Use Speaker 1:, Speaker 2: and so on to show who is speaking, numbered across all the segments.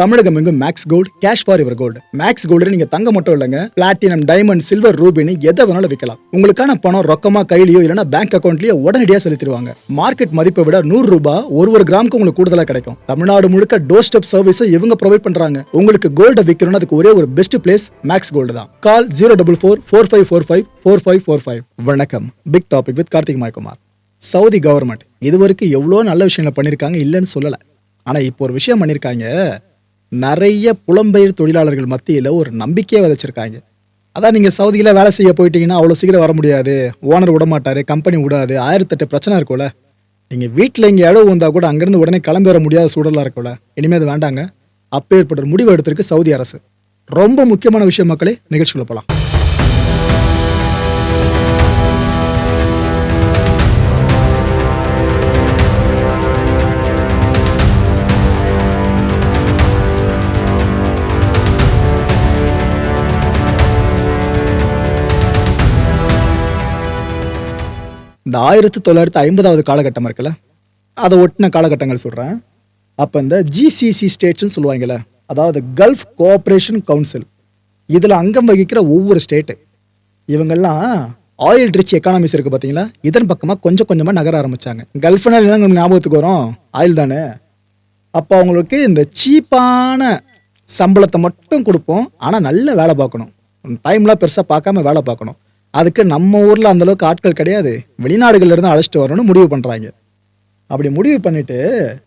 Speaker 1: தமிழகம் எங்கும் Max Gold cash for your gold Max Gold நீங்க தங்க மட்டும் இல்லைங்க. பிளாட்டினம் டைமண்ட் சில்வர் ரூபினி எதை வேணாலும் விற்கலாம் உங்களுக்கான பணம் ரொக்கமா கையிலயோ இல்லைன்னா பேங்க் அக்கௌண்ட்லயோ உடனடியாக செலுத்திடுவாங்க. மார்க்கெட் மதிப்பை விட நூறு ரூபாய் ஒரு ஒரு கிராமுக்கு உங்களுக்கு கூடுதலா கிடைக்கும். தமிழ்நாடு முழுக்க டோர் ஸ்டெப் சர்வீஸும் இவங்க ப்ரொவைட் பண்றாங்க. உங்களுக்கு கோல்ட விற்கணும்னு அதுக்கு ஒரே ஒரு பெஸ்ட் பிளேஸ் மேக்ஸ் கோல்டு தான். Call zero double four four five four five four five four five வணக்கம். பிக் டாபிக் வித் கார்த்திக் மாய்குமார் சவுதி கவர்மெண்ட் இதுவரைக்கும் எவ்வளோ நல்ல விஷயங்களை பண்ணியிருக்காங்க இல்லைன்னு சொல்லலை. ஆனால் இப்போ ஒரு விஷயம் பண்ணியிருக்காங்க. நிறைய புலம்பெயர் தொழிலாளர்கள் மத்தியில் ஒரு நம்பிக்கையை விதைச்சிருக்காங்க. அதான் நீங்கள் சவுதியில் வேலை செய்ய போயிட்டீங்கன்னா அவ்வளோ சீக்கிரம் வர முடியாது. ஓனர் விடமாட்டார் கம்பெனி விடாது ஆயிரத்தெட்டு பிரச்சனை இருக்கும்ல. நீங்கள் வீட்டில் இங்கே இடம் வந்தால் கூட அங்கேருந்து உடனே கிளம்பி வர முடியாத சூழலாக இருக்கும்ல. இனிமேல் அது வேண்டாங்க. அப்பேற்பட்ட முடிவு எடுத்திருக்கு சவுதி அரசு. ரொம்ப முக்கியமான விஷயம் மக்களே நிகழ்ச்சிக்குள்ள போகலாம் இந்த ஆயிரத்தி தொள்ளாயிரத்தி ஐம்பதாவது காலகட்டம் இருக்குல்ல அதை ஒட்டின காலகட்டங்கள் சொல்கிறேன் அப்போ இந்த ஜிசிசி ஸ்டேட்ஸ்னு சொல்லுவாங்கல்ல அதாவது கல்ஃப் கோஆப்ரேஷன் கவுன்சில் இதில் அங்கம் வகிக்கிற ஒவ்வொரு ஸ்டேட்டு இவங்கெல்லாம் ஆயில் ரிச் எக்கானமிஸ் இருக்குது பார்த்தீங்களா இதன் பக்கமாக கொஞ்சம் கொஞ்சமாக நகர ஆரம்பிச்சாங்க. கல்ஃப்னால் என்ன ஞாபகத்துக்கு வரும்? ஆயில் தானே. அப்போ அவங்களுக்கு இந்த சீப்பான சம்பளத்தை மட்டும் கொடுப்போம் ஆனால் நல்ல வேலை பார்க்கணும். டைம்லாம் பெருசாக பார்க்காம வேலை பார்க்கணும். அதுக்கு நம்ம ஊரில் அந்தளவுக்கு ஆட்கள் கிடையாது. வெளிநாடுகள்ல இருந்து அழைச்சிட்டு வரணும்னு முடிவு பண்ணுறாங்க அப்படி முடிவு பண்ணிட்டு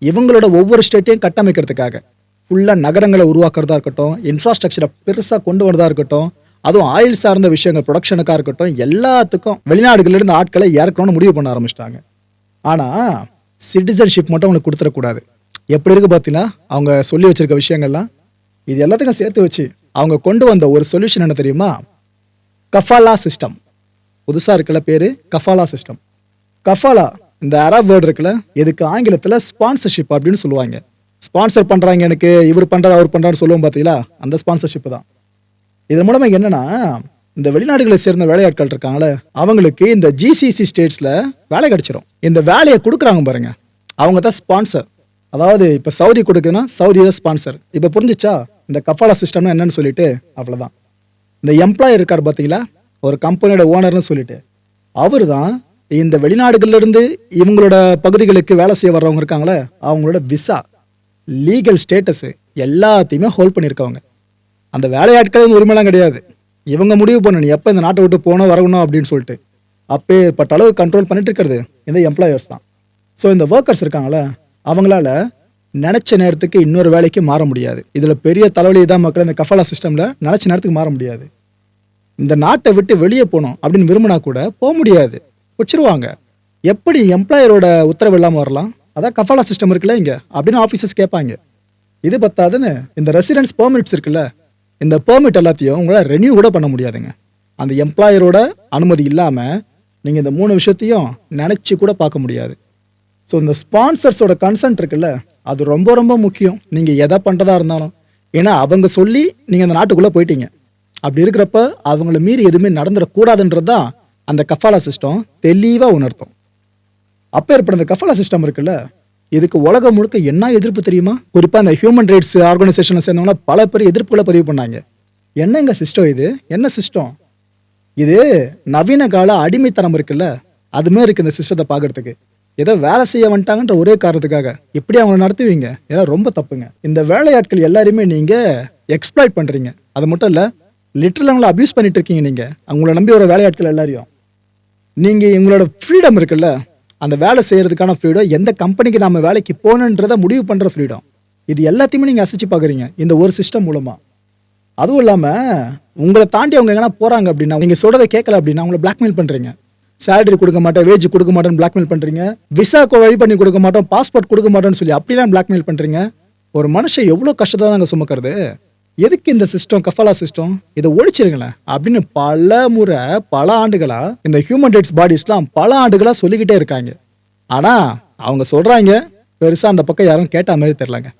Speaker 1: இவங்களோட ஒவ்வொரு ஸ்டேட்டையும் கட்டமைக்கிறதுக்காக ஃபுல்லாக நகரங்களை உருவாக்குறதா இருக்கட்டும் இன்ஃப்ராஸ்ட்ரக்சரை பெருசாக கொண்டு வரதா இருக்கட்டும் அதுவும் ஆயில் சார்ந்த விஷயங்கள் ப்ரொடக்ஷனுக்காக இருக்கட்டும் எல்லாத்துக்கும் வெளிநாடுகளிலிருந்து ஆட்களை இறக்கணும்னு முடிவு பண்ண ஆரம்பிச்சிட்டாங்க. ஆனால் சிட்டிசன்ஷிப் மட்டும் அவங்களுக்கு கொடுத்துடக்கூடாது. எப்படி இருக்கு பார்த்தீங்கன்னா அவங்க சொல்லி வச்சிருக்க விஷயங்கள்லாம் இது எல்லாத்துக்கும் சேர்த்து வச்சு அவங்க கொண்டு வந்த ஒரு சொல்யூஷன் என்ன தெரியுமா? Kafala system. புதுசாக இருக்கல பேர் கஃபாலா சிஸ்டம். கஃபாலா இந்த அரப் வேர்டு இருக்குல்ல இதுக்கு ஆங்கிலத்தில் ஸ்பான்சர்ஷிப் அப்படின்னு சொல்லுவாங்க. ஸ்பான்சர் பண்ணுறாங்க எனக்கு இவர் பண்ணுறாரு அவர் பண்ணுறான்னு சொல்லுவோம் பார்த்தீங்களா அந்த ஸ்பான்சர்ஷிப் தான். இதன் மூலமாக என்னென்னா இந்த வெளிநாடுகளை சேர்ந்த வேலையாட்கள் இருக்காங்களே அவங்களுக்கு இந்த ஜிசிசி ஸ்டேட்ஸில் வேலை கிடச்சிரும். இந்த வேலையை கொடுக்குறாங்க பாருங்க. அவங்க தான் ஸ்பான்சர் அதாவது இப்போ சவுதி கொடுக்குதுன்னா சவுதி தான் ஸ்பான்சர் இப்போ புரிஞ்சிச்சா? இந்த கஃபாலா சிஸ்டம்னா என்னன்னு சொல்லிட்டு அவ்வளோதான் இந்த எம்ப்ளாயர் இருக்கார் பார்த்தீங்களா ஒரு கம்பெனியோட ஓனர்னு சொல்லிட்டு. அவர் தான் இந்த வெளிநாடுகள்லேருந்து இவங்களோட பகுதிகளுக்கு வேலை செய்ய வர்றவங்க இருக்காங்களே அவங்களோட விசா லீகல் ஸ்டேட்டஸு எல்லாத்தையுமே ஹோல்ட் பண்ணியிருக்கவங்க. அந்த வேலையாட்கள் உரிமைலாம் கிடையாது. இவங்க முடிவு பண்ணணும் எப்போ இந்த நாட்டை விட்டு போனோம் வரணும் அப்படின்னு சொல்லிட்டு. அப்பேற்பட்ட அளவு கண்ட்ரோல் பண்ணிட்டு இருக்கிறது இந்த எம்ப்ளாயர்ஸ் தான். ஸோ இந்த ஒர்க்கர்ஸ் இருக்காங்களே அவங்களால நினச்ச நேரத்துக்கு இன்னொரு வேலைக்கு மாற முடியாது. இதில் பெரிய தலைவலி தான் மக்கள் இந்த கஃபாலா சிஸ்டமில் நினச்ச நேரத்துக்கு மாற முடியாது. இந்த நாட்டை விட்டு வெளியே போகணும் அப்படின்னு விரும்பினா கூட போக முடியாது. வச்சிருவாங்க எப்படி எம்ப்ளாயரோட உத்தரவு இல்லாமல் வரலாம்? அதான் கஃபாலா சிஸ்டம் இருக்குல்ல இங்கே? அப்படின்னு ஆஃபீஸர்ஸ் கேட்பாங்க. இது பத்தாதுன்னு இந்த ரெசிடென்ஸ் பெர்மிட்ஸ் இருக்குல்ல இந்த பெர்மிட் எல்லாத்தையும் உங்களால் ரெனியூ கூட பண்ண முடியாதுங்க. அந்த எம்ப்ளாயரோட அனுமதி இல்லாமல் நீங்கள் இந்த மூணு விஷயத்தையும் நினச்சி கூட பார்க்க முடியாது. ஸோ இந்த ஸ்பான்சர்ஸோட கன்சென்ட் இருக்குல்ல அது ரொம்ப ரொம்ப முக்கியம். நீங்கள் எதை பண்ணுறதா இருந்தாலும். ஏன்னா அவங்க சொல்லி நீங்கள் அந்த நாட்டுக்குள்ளே போயிட்டீங்க. அப்படி இருக்கிறப்ப அவங்கள மீறி எதுவுமே நடந்துடக்கூடாதுன்றது தான் அந்த கஃபாலா சிஸ்டம் தெளிவாக உணர்த்தும். அப்போ ஏற்பட அந்த கஃபாலா சிஸ்டம் இருக்குல்ல இதுக்கு உலகம் முழுக்க என்ன எதிர்ப்பு தெரியுமா? குறிப்பாக இந்த ஹியூமன் ரைட்ஸ் ஆர்கனைசேஷனில் சேர்ந்தவங்கள பல பேர் எதிர்ப்புகளை பதிவு பண்ணாங்க. என்னங்க சிஸ்டம் இது? என்ன சிஸ்டம் இது நவீன கால அடிமைத்தனம் இருக்குல்ல அதுமாரி இருக்கு இந்த சிஸ்டத்தை பார்க்கறதுக்கு. ஏதோ வேலை செய்ய வந்துட்டாங்கன்ற ஒரே காரணத்துக்காக. இப்படி அவங்களை நடத்துவீங்க. இதெல்லாம் ரொம்ப தப்புங்க. இந்த வேலையாட்கள் எல்லாருமே நீங்க எக்ஸ்ப்ளாய்ட் பண்றீங்க. அது மட்டும் இல்ல லிட்டரல் அவங்கள அபியூஸ் பண்ணிட்டு இருக்கீங்க நீங்க. அவங்கள நம்பி வர வேலையாட்கள் எல்லாரையும். நீங்க உங்களோட ஃப்ரீடம் இருக்குல்ல அந்த வேலை செய்யறதுக்கான ஃப்ரீடம் எந்த கம்பெனிக்கு நம்ம வேலைக்கு போகணுன்றத முடிவு பண்ற ஃப்ரீடம் இது எல்லாத்தையுமே நீங்க அசைச்சு பார்க்குறீங்க இந்த ஒரு சிஸ்டம் மூலமா. அதுவும் இல்லாமல் உங்களை தாண்டி அவங்க எங்கன்னா போகிறாங்க அப்படின்னா நீங்கள் சொல்கிறத கேட்கல அப்படின்னா அவங்கள பிளாக்மெயில் பண்ணுறீங்க சேலரி கொடுக்க மாட்டேன் வேஜ் கொடுக்க மாட்டேன்னு பிளாக்மெயில் பண்ணுறீங்க விசாக்கு வழி பண்ணி கொடுக்க மாட்டோம் பாஸ்போர்ட் கொடுக்க மாட்டோம்னு சொல்லி அப்படிலாம் பிளாக்மெயில் பண்ணுறீங்க ஒரு மனுஷன் எவ்வளோ கஷ்டத்தை தாங்க சுமக்கிறது? எதுக்கு இந்த சிஸ்டம் கஃபாலா சிஸ்டம் இதை ஒழிச்சிருங்களேன். அப்படின்னு பல முறை பல ஆண்டுகளா இந்த ஹியூமன் ரைட்ஸ் பாடிஸ்லாம் பல ஆண்டுகளா சொல்லிக்கிட்டே இருக்காங்க. ஆனா அவங்க சொல்றாங்க பெருசா அந்த பக்கம் யாரும் கேட்ட மாதிரி தெரிலங்க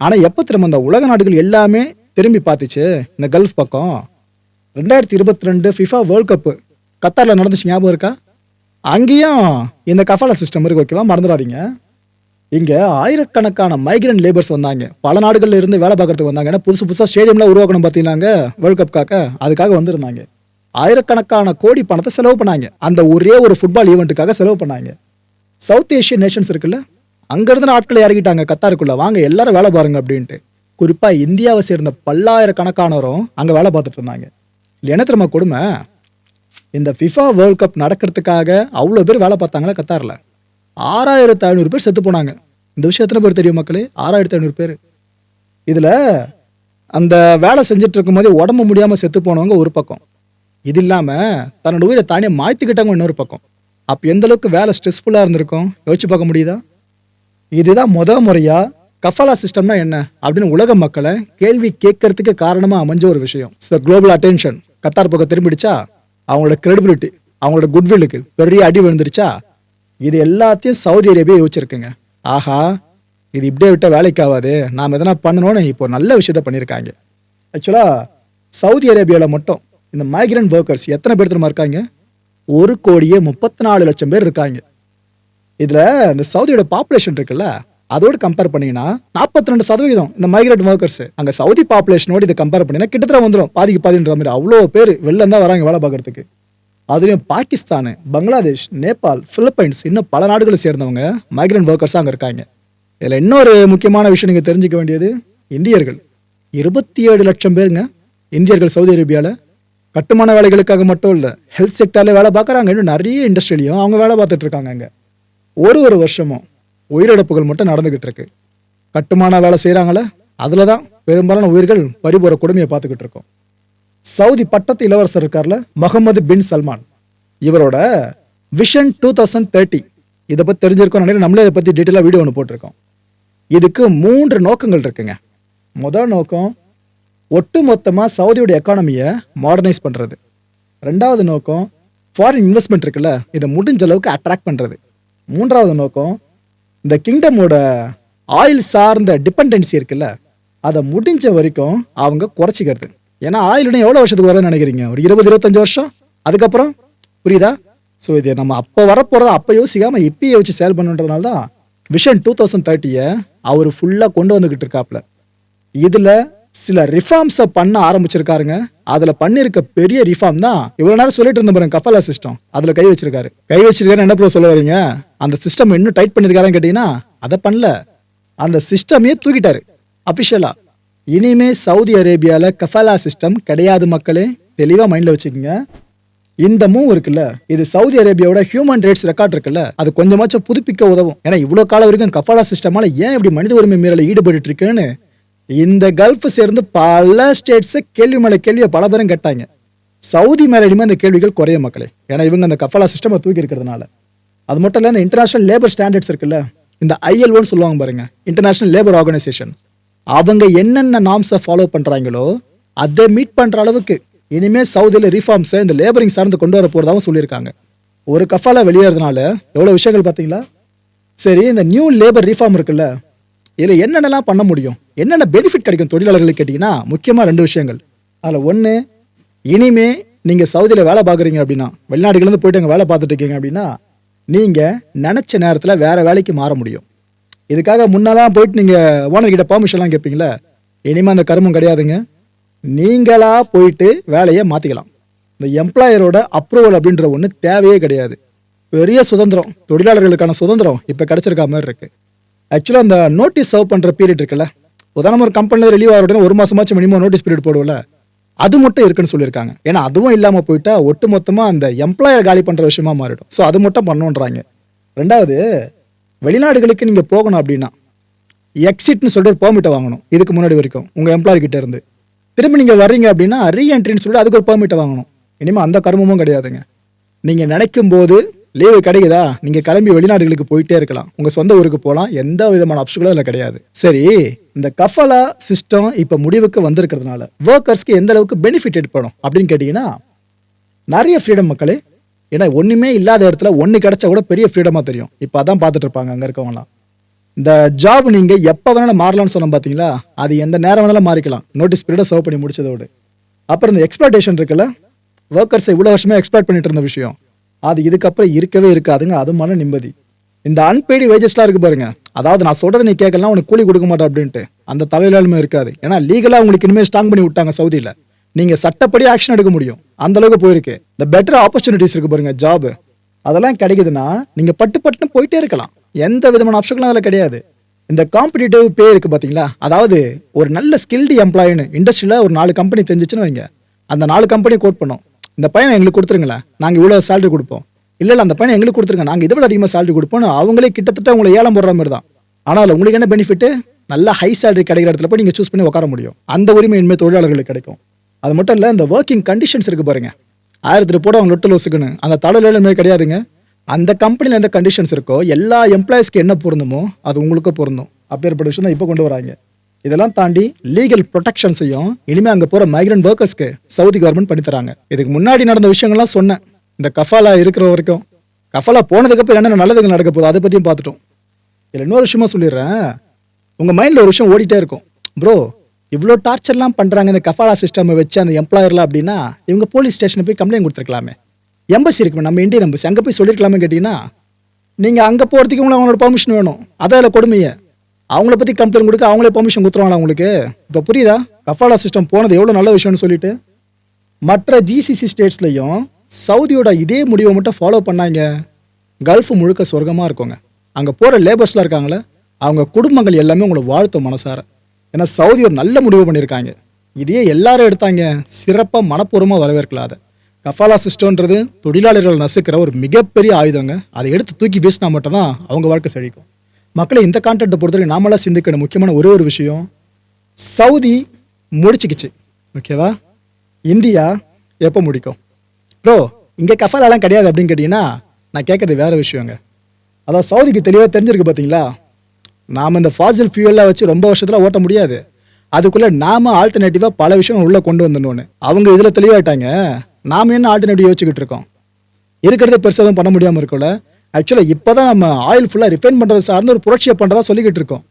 Speaker 1: ஆனா எப்போ திரும்ப இந்த உலக நாடுகள் எல்லாமே திரும்பி பார்த்துச்சு இந்த கல்ஃப் பக்கம்? ரெண்டாயிரத்தி இருபத்தி ரெண்டு ஃபிஃபா வேர்ல்ட் கப்பு கத்தாரில் நடந்துச்சு ஞாபகம் இருக்கா? அங்கேயும் இந்த கஃபாலா சிஸ்டம் இருக்கு ஓகேவா மறந்துடாதீங்க. இங்கே ஆயிரக்கணக்கான மைக்ரண்ட் லேபர்ஸ் வந்தாங்க. பல நாடுகளில் இருந்து வேலை பார்க்கறதுக்கு வந்தாங்க. ஏன்னா புதுசு புதுசாக ஸ்டேடியம்லாம் உருவாக்கணும் பார்த்தீங்கன்னாங்க வேர்ல்ட் கப்காக அதுக்காக வந்திருந்தாங்க. ஆயிரக்கணக்கான கோடி பணத்தை செலவு பண்ணாங்க. அந்த ஒரே ஒரு ஃபுட்பால் ஈவெண்ட்டுக்காக செலவு பண்ணாங்க. சவுத் ஏஷியன் நேஷன்ஸ் இருக்குல்ல அங்கேருந்து ஆட்களை இறக்கிட்டாங்க கத்தாருக்குள்ளே. வாங்க எல்லாரும் வேலை பாருங்க அப்படின்ட்டு. குறிப்பாக இந்தியாவை சேர்ந்த பல்லாயிரக்கணக்கானவரும் அங்கே வேலை பார்த்துட்டு இருந்தாங்க. என்ன தெரியுமா கொடுமை. இந்த ஃபிஃபா வேர்ல்ட் கப் நடக்கிறதுக்காக அவ்வளோ பேர் வேலை பார்த்தாங்களா கத்தாரில்? ஆறாயிரத்து ஐநூறு பேர் செத்து போனாங்க. இந்த விஷயம் எத்தனை பேர் தெரியும் மக்களே? ஆறாயிரத்து ஐநூறு பேர். இதில் அந்த வேலை செஞ்சுட்டு இருக்கும்போதே உடம்பு முடியாமல் செத்து போனவங்க ஒரு பக்கம். இது இல்லாமல் தன்னோட உயிரை தானே மாற்றிக்கிட்டவங்க இன்னொரு பக்கம். அப்போ எந்த அளவுக்கு வேலை ஸ்ட்ரெஸ்ஃபுல்லாக இருந்திருக்கும்? யோசிச்சு பார்க்க முடியுதா? இதுதான் முத முறையாக கஃபாலா சிஸ்டம்னா என்ன? அப்படின்னு உலக மக்களை கேள்வி கேட்கறதுக்கு காரணமாக அமைஞ்ச ஒரு விஷயம். குளோபல் அட்டென்ஷன் கத்தார் பக்கம் திரும்பிடுச்சா? அவங்களோட கிரெடிபிலிட்டி அவங்களோட குட்வில்லுக்கு பெரிய அடி விழுந்துருச்சா? இது எல்லாத்தையும் சவுதி அரேபியா யோசிச்சிருக்குங்க. ஆஹா இது இப்படியே விட்ட வேலைக்கு ஆகாது. நாம் எதனா பண்ணணும்னு இப்போ நல்ல விஷயத்த பண்ணியிருக்காங்க ஆக்சுவலாக சவுதி அரேபியாவில் மட்டும் இந்த மைக்ரண்ட் ஒர்க்கர்ஸ் எத்தனை பேர் திரும்ப இருக்காங்க? ஒரு கோடியே முப்பத்தி நாலு லட்சம் பேர் இருக்காங்க. இதில் இந்த சவுதியோட பாப்புலேஷன் இருக்குல்ல அதோடு கம்பேர் பண்ணீங்கன்னா நாற்பத்தி ரெண்டு சதவீதம் இந்த மைக்ரேட் ஒர்க்கர்ஸ் அங்கே சவுதி பாப்புலேஷனோடு இதை கம்பேர் பண்ணினா கிட்டத்தட்ட வந்துடும் பாதிக்கு பாதின்ற மாதிரி அவ்வளோ பேர் வெளில தான் வராங்க வேலை பார்க்கறதுக்கு. அதுலேயும் பாகிஸ்தான் பங்களாதேஷ் நேபாள் பிலிப்பைன்ஸ் இன்னும் பல நாடுகளை சேர்ந்தவங்க மைக்ரண்ட் ஒர்க்கர்ஸாக அங்கே இருக்காங்க. இதில் இன்னொரு முக்கியமான விஷயம் நீங்கள் தெரிஞ்சுக்க வேண்டியது இந்தியர்கள். இருபத்தி ஏழு லட்சம் பேருங்க இந்தியர்கள் சவுதி அரேபியாவில் கட்டுமான வேலைகளுக்காக மட்டும் இல்லை ஹெல்த் செக்டரில் வேலை பார்க்குறாங்க. இன்னும் நிறைய இண்டஸ்ட்ரியிலையும் அவங்க வேலை பார்த்துட்ருக்காங்க அங்கே. ஒரு ஒரு வருஷமும் உயிரிழப்புகள் மட்டும் நடந்துகிட்டு இருக்கு கட்டுமான வேலை செய்கிறாங்களே அதில் தான் பெரும்பாலான உயிர்கள் பறிபோற கொடுமையை பார்த்துக்கிட்டு இருக்கோம் சவுதி பட்டத்து இளவரசர் இருக்கார்ல முகமது பின் சல்மான். இவரோட விஷன் டூ தௌசண்ட் தேர்ட்டி இதை பற்றி தெரிஞ்சிருக்கோம் நினைக்கிறேன். நம்மளே இதை பற்றி டீட்டெயிலாக வீடியோ ஒன்று போட்டிருக்கோம். இதுக்கு மூன்று நோக்கங்கள் இருக்குங்க. முதல் நோக்கம் ஒட்டு மொத்தமாக சவுதியோட எக்கானமியை மாடர்னைஸ் பண்ணுறது ரெண்டாவது நோக்கம் ஃபாரின் இன்வெஸ்ட்மெண்ட் இருக்குல்ல இதை முடிஞ்ச அளவுக்கு அட்ராக்ட் பண்ணுறது மூன்றாவது நோக்கம் இந்த கிங்டமோட ஆயில் சார்ந்த டிபெண்டன்சி இருக்குல்ல அதை முடிஞ்ச வரைக்கும் அவங்க குறைச்சிக்கிறது. ஏன்னா ஆயிலுடன் எவ்வளோ வருஷத்துக்கு வரும்னு நினைக்கிறீங்க? ஒரு இருபது இருபத்தஞ்சு வருஷம்? அதுக்கப்புறம்? புரியுதா? ஸோ இது நம்ம அப்போ வரப்போகிறத அப்போ யோசிக்காமல் இப்பயே வச்சு சேல் பண்ணுன்றதுனால தான் விஷன் டூ தௌசண்ட் தேர்ட்டியை அவர் ஃபுல்லாக கொண்டு வந்துக்கிட்டு இருக்காப்ல இதில் சில ரிஃபார்ம்ஸை பண்ண ஆரம்பிச்சிருக்காருங்க. அதுல பண்ணிருக்க பெரிய ரிஃபார்ம் தான் இவ்வளவு நேரம் சொல்லிட்டு இருந்த பாருங்க கஃபலா சிஸ்டம் அதுல கை வச்சிருக்காரு. கை வச்சிருக்காரு என்ன ப்ரோ சொல்ல வரீங்க? அந்த சிஸ்டம் இன்னும் டைட் பண்ணிருக்காருன்னு கேட்டீங்கன்னா அதை பண்ணல. அந்த சிஸ்டமே தூக்கிட்டாரு அபிஷியலா இனிமே சவுதி அரேபியால கஃபலா சிஸ்டம் கிடையாது மக்களே. தெளிவா மைண்ட்ல வச்சுக்கோங்க. இந்த மூவ் இருக்குல்ல இது சவுதி அரேபியாவோட ஹியூமன் ரைட்ஸ் ரெக்கார்ட் இருக்குல்ல அது கொஞ்சமாச்சும் புதுப்பிக்க உதவும். ஏன்னா இவ்வளவு காலம் வரைக்கும் கஃபாலா சிஸ்டமால ஏன் இப்படி மனித உரிமை மீறல ஈடுபட்டு இருக்குன்னு இந்த கல்ஃப் சேர்ந்து பல ஸ்டேட்ஸை கேள்வி மேலே கேள்வியை பல பேரும் கேட்டாங்க. சவுதி மேலே இனிமேல் அந்த கேள்விகள் குறைய மக்களே. ஏன்னா இவங்க அந்த கஃபாலா சிஸ்டமை தூக்கி இருக்கிறதுனால. அது மட்டும் இல்லை இந்த இன்டர்நேஷனல் லேபர் ஸ்டாண்டர்ட்ஸ் இருக்குல்ல இந்த ஐஎல்ஓன்னு சொல்லுவாங்க பாருங்க இன்டர்நேஷனல் லேபர் ஆர்கனைசேஷன் அவங்க என்னென்ன நாம்ஸை ஃபாலோ பண்ணுறாங்களோ அதை மீட் பண்ணுற அளவுக்கு இனிமேல் சவுதியில் ரிஃபார்ம்ஸை இந்த லேபரிங் சார்ந்து கொண்டு வர போகிறதாவும் சொல்லியிருக்காங்க. ஒரு கஃபாலா வெளியேறதுனால எவ்வளோ விஷயங்கள் பார்த்தீங்களா? சரி இந்த நியூ லேபர் ரிஃபார்ம் இருக்குல்ல இதில் என்னென்னலாம் பண்ண முடியும்? என்னென்ன பெனிஃபிட் கிடைக்கும் தொழிலாளர்களுக்கு கேட்டிங்கன்னா முக்கியமாக ரெண்டு விஷயங்கள். அதில் ஒன்று இனிமே நீங்கள் சவுதியில் வேலை பார்க்குறீங்க அப்படின்னா வெளிநாடுகள்லேருந்து போயிட்டு அங்கே வேலை பார்த்துட்டு இருக்கீங்க அப்படின்னா நீங்கள் நினச்ச நேரத்தில் வேறு வேலைக்கு மாற முடியும். இதுக்காக முன்னெல்லாம் போயிட்டு நீங்கள் ஓனர்கிட்ட பர்மிஷன்லாம் கேட்பீங்களே இனிமேல் அந்த கருமம் கிடையாதுங்க. நீங்களாக போயிட்டு வேலையை மாற்றிக்கலாம் இந்த எம்ப்ளாயரோட அப்ரூவல் அப்படின்ற ஒன்று தேவையே கிடையாது. பெரிய சுதந்திரம் தொழிலாளர்களுக்கான சுதந்திரம் இப்போ கிடச்சிருக்கா மாதிரி இருக்குது ஆக்சுவலாக அந்த நோட்டீஸ் சர்வ் பண்ணுற பீரியட் இருக்குல்ல? உதாரணம் ஒரு கம்பெனியில் ரிலீவ் ஆகிற உடனே ஒரு மாசமாச்சும் மினிமம் நோட்டீஸ் பீரியட் போடுவோம்ல. அது மட்டும் இருக்குன்னு சொல்லியிருக்காங்க. ஏன்னா அதுவும் இல்லாமல் போயிட்டா ஒட்டு மொத்தமாக அந்த எம்ப்ளாயர் காலி பண்ணுற விஷயமா மாறிடும். ஸோ அது மட்டும் பண்ணுன்றாங்க. ரெண்டாவது வெளிநாடுகளுக்கு நீங்கள் போகணும் அப்படின்னா எக்ஸிட்னு சொல்லிட்டு ஒரு பெர்மிட்டை வாங்கணும் இதுக்கு முன்னாடி வரைக்கும் உங்கள் எம்ப்ளாயர் கிட்ட இருந்து. திரும்ப நீங்கள் வர்றீங்க அப்படின்னா ரீஎன்ட்ரின்னு சொல்லிட்டு அதுக்கு ஒரு பெர்மிட்டை வாங்கணும். இனிமேல் அந்த கர்மமும் கிடையாதுங்க. நீங்கள் நினைக்கும் போது லீவு கிடைக்குதா? நீங்கள் கிளம்பி வெளிநாடுகளுக்கு போயிட்டே இருக்கலாம். உங்கள் சொந்த ஊருக்கு போகலாம் எந்த விதமான அப்சுகளும் அதில் கிடையாது. சரி இந்த கஃபலா சிஸ்டம் இப்போ முடிவுக்கு வந்திருக்கிறதுனால ஒர்க்கர்ஸ்க்கு எந்த அளவுக்கு பெனிஃபிட் ஏற்படும் அப்படின்னு கேட்டிங்கன்னா நிறைய ஃப்ரீடம் மக்களே ஏன்னா ஒன்றுமே இல்லாத இடத்துல ஒன்று கிடைச்சா கூட பெரிய ஃப்ரீடமாக தெரியும். இப்போ அதான் பார்த்துட்டு இருப்பாங்க அங்கே இருக்கவங்களாம் இந்த ஜாப் நீங்கள் எப்போ வேணாலும் மாறலாம்னு சொன்னோம் பார்த்தீங்களா அது எந்த நேரம் வேணாலும் மாறிக்கலாம். நோட்டீஸ் பீரியடை சர்வ் பண்ணி முடிச்சதோடு. அப்புறம் இந்த எக்ஸ்பிளேஷன் இருக்குல்ல ஒர்க்கர்ஸை இவ்வளோ வருஷமே எக்ஸ்பெக்ட் பண்ணிட்டு இருந்த விஷயம். அது இதுக்கப்புறம் இருக்கவே இருக்காதுங்க. அது மன நிம்மதி. இந்த அன்பெய்டு வேஜஸ்லாம் இருக்கு பாருங்க. அதாவது நான் சொல்றதை நீ கேட்கலாம் உனக்கு கூலி கொடுக்க மாட்டேன் அப்படின்ட்டு. அந்த தலையிலாலுமே இருக்காது. ஏன்னா லீகலாக உங்களுக்கு இனிமேல் ஸ்ட்ராங் பண்ணி விட்டாங்க சவுதியில். நீங்கள் சட்டப்படி ஆக்ஷன் எடுக்க முடியும். அந்த அளவுக்கு போயிருக்கு. இந்த பெட்டர் ஆப்பர்ச்சுனிட்டிஸ் இருக்கு பாருங்க ஜாப் அதெல்லாம் கிடைக்குதுன்னா நீங்கள் பட்டு பட்டுன்னு போயிட்டே இருக்கலாம். எந்த விதமான ஆப்ஷனும் அதில் கிடையாது. இந்த காம்படிட்டிவ் பே இருக்கு பார்த்தீங்களா அதாவது ஒரு நல்ல ஸ்கில்டு எம்ப்ளாயின்னு இண்டஸ்ட்ரியில் ஒரு நாலு கம்பெனி தெரிஞ்சிச்சுன்னு வைங்க. அந்த நாலு கம்பெனி கோட் பண்ணோம். இந்த பையனை எங்களுக்கு கொடுத்துருங்களேன் நாங்கள் இவ்வளோ சேலரி கொடுப்போம். இல்லை இல்லை அந்த பையனை எங்களுக்கு கொடுத்துருங்க. நாங்கள் இதை விட அதிகமாக சேலரி கொடுப்போம்னு அவங்களே கிட்டத்தட்ட உங்களை ஏலம் போடுற மாதிரி தான். ஆனால் உங்களுக்கு என்ன பெனிஃபிட் நல்ல ஹை சேலரி கிடைக்கிற இடத்துல போய் நீங்கள் சூஸ் பண்ணி உட்கார முடியும். அந்த உரிமை இனிமேல் தொழிலாளர்களுக்கு கிடைக்கும். அது மட்டும் இல்லை இந்த ஒர்க்கிங் கண்டிஷன்ஸ் இருக்கு பாருங்க. ஆயிரத்தி போட அவங்க லொட்டு லோசுக்குன்னு. அந்த தலையில மாதிரி கிடையாதுங்க. அந்த கம்பெனியில் எந்த கண்டிஷன்ஸ் இருக்கோ எல்லா எம்ப்ளாயிஸ்க்கு என்ன பொருந்துமோ அது உங்களுக்கு பொருந்தும். அப்பேற்பட்ட விஷயம் தான் இப்போ கொண்டு வராங்க. இதெல்லாம் தாண்டி லீகல் ப்ரொடெக்ஷன்ஸையும் இனிமேல் அங்கே போகிற மைக்ரண்ட் ஒர்க்கர்ஸ்க்கு சவுதி கவர்மெண்ட் பண்ணி தராங்க. இதுக்கு முன்னாடி நடந்த விஷயங்கள்லாம் சொன்னேன். இந்த கஃபாலா இருக்கிற வரைக்கும். கஃபாலா போனதுக்கப்புறம் என்னென்ன நல்லதுங்க நடக்க போகுது அதை பற்றியும் பார்த்துட்டோம். இதில் இன்னொரு விஷயமா சொல்லிடுறேன். உங்கள் மைண்டில் ஒரு விஷயம் ஓடிட்டே இருக்கும். ப்ரோ இவ்வளோ டார்ச்சர்லாம் பண்ணுறாங்க இந்த கஃபாலா சிஸ்டம் வச்சு அந்த எம்ப்ளாயர்லாம் அப்படின்னா இவங்க போலீஸ் ஸ்டேஷனுக்கு போய் கம்ப்ளைண்ட் கொடுத்துருக்கலாமே. எம்பசி இருக்கு நம்ம இந்தியன் எம்பசி அங்கே போய் சொல்லியிருக்கலாமே கேட்டிங்கன்னா நீங்கள் அங்கே போகிறதுக்கு உங்களுக்கு அவங்களோட பர்மிஷன் வேணும். அதான் கொடுமையே. அவங்கள பற்றி கம்ப்ளைண்ட் கொடுக்க அவங்களே பெர்மிஷன் கொடுத்துருவாங்களா உங்களுக்கு? இப்போ புரியுதா? கஃபாலா சிஸ்டம் போனது எவ்வளோ நல்ல விஷயம்னு சொல்லிட்டு. மற்ற ஜிசிசி ஸ்டேட்ஸ்லையும் சவுதியோட இதே முடிவை மட்டும் ஃபாலோ பண்ணாங்க. கல்ஃப் முழுக்க சொர்க்கமாக இருக்குங்க. அங்கே போகிற லேபர்ஸ்லாம் இருக்காங்களே அவங்க குடும்பங்கள் எல்லாமே உங்களை வாழ்த்தும் மனசார. ஏன்னா சவுதி ஒரு நல்ல முடிவு பண்ணியிருக்காங்க. இதையே எல்லாரும் எடுத்தாங்க. சிறப்பாக மனப்பூர்வமாக வரவேற்கலாம் அதை கஃபாலா சிஸ்டம்ன்றது தொழிலாளர்கள் நசுக்கிற ஒரு மிகப்பெரிய ஆயுதங்க. அதை எடுத்து தூக்கி வீசினா மட்டும்தான் அவங்க வாழ்க்கை செழிக்கும். மக்களை இந்த கான்டெக்ட்டை பொறுத்தவரைக்கும் நாமெல்லாம் சிந்திக்கிற முக்கியமான ஒரே ஒரு விஷயம் சவுதி முடிச்சுக்கிச்சு. ஓகேவா இந்தியா எப்போ முடிக்கும்? ப்ரோ இங்கே கஃபாலெல்லாம் கிடையாது அப்படின்னு கேட்டிங்கன்னா நான் கேட்குறது வேறு விஷயங்க. அதான் சவுதிக்கு தெளிவாக தெரிஞ்சிருக்கு பார்த்தீங்களா நாம் இந்த ஃபாசில் ஃபியூல்லாம் வச்சு ரொம்ப வருஷத்தில் ஓட்ட முடியாது. அதுக்குள்ளே நாம ஆல்டர்னேட்டிவாக பல விஷயம் உள்ளே கொண்டு வந்துடணும்னு. அவங்க இதில் தெளிவாயிட்டாங்க. நாம் என்ன ஆல்டர்னேட்டிவ் யோசிச்சுக்கிட்டு இருக்கோம்? இருக்கிறதே பெருசாக எதுவும் பண்ண முடியாமல் இருக்கும்ல. ஆக்சுவலாக இப்போ தான் நம்ம ஆயில் ஃபுல்லாக ரிஃபைன் பண்ணுறது சார்ந்து ஒரு புரட்சியை பண்ணுறதா சொல்லிக்கிட்டு இருக்கோம்.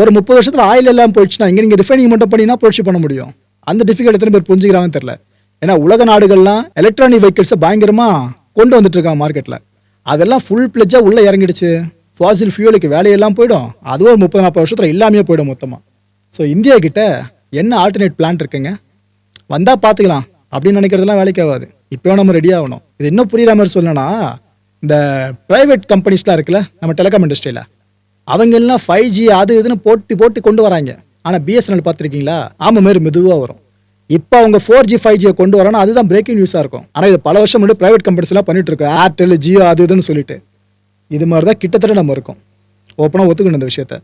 Speaker 1: ஒரு முப்பது வருஷத்தில் ஆயில் எல்லாம் போயிடுச்சுன்னா இங்கே நீங்கள் ரிஃபைனிங் மட்டும் பண்ணினா புரட்சி பண்ண முடியும். அந்த டிஃபிகல்ட் எத்தனை பேர் புரிஞ்சுக்கிறாங்கன்னு தெரில ஏன்னா உலக நாடுகள்லாம் எலக்ட்ரானிக் வெஹிக்கிள்ஸை பயங்கரமாக கொண்டு வந்துட்டு இருக்காங்க மார்க்கெட்டில் அதெல்லாம் ஃபுல் பிளெஜாக உள்ளே இறங்கிடுச்சு. ஃபாசில் ஃபியூலுக்கு வேலையெல்லாம் போயிடும். அதுவும் ஒரு முப்பது நாற்பது வருஷத்தில் இல்லாமையே போயிடும் மொத்தமாக ஸோ இந்தியா கிட்ட என்ன ஆல்டர்னேட் பிளான் இருக்குங்க? வந்தால் பார்த்துக்கலாம் அப்படின்னு நினைக்கிறதெல்லாம் வேலைக்கு ஆகாது. இப்போ நம்ம ரெடி ஆகணும். இது இன்னும் புரியுற மாதிரி சொல்லணும்னா இந்த ப்ரைவேட் கம்பெனிஸ்லாம் இருக்குல்ல நம்ம டெலிகாம் இண்டஸ்ட்ரியில் அவங்க எல்லாம் ஃபைவ் ஜி அது இதுன்னு போட்டி போட்டு கொண்டு வராங்க. ஆனால் பிஎஸ்என்எல் பார்த்துருக்கீங்களா? ஆமாம் மாரி மெதுவாக வரும். இப்போ அவங்க ஃபோர் ஜி ஃபைவ் ஜியை கொண்டு வரணும் அதுதான் பிரேக்கிங் நியூஸாக இருக்கும். ஆனால் இது பல வருஷம் முன்னாடி ப்ரைவேட் கம்பெனிஸ்லாம் பண்ணிட்டு இருக்கு. ஏர்டெல் ஜியோ அது இதுன்னு சொல்லிட்டு. இது மாதிரி தான் கிட்டத்தட்ட நம்ம இருக்கோம். ஓப்பனாக ஒத்துக்கணும் இந்த விஷயத்த.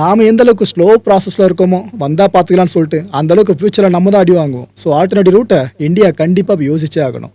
Speaker 1: நாம எந்த அளவுக்கு ஸ்லோ ப்ராசஸில் இருக்கோமோ வந்தால் பார்த்துக்கலாம்னு சொல்லிட்டு அந்த அளவுக்கு ஃபியூச்சரில் நம்ம தான் அடி வாங்குவோம். ஸோ ஆல்டர்னேட்டிவ் ரூட்டை இந்தியா கண்டிப்பாக யோசிச்சே ஆகணும்.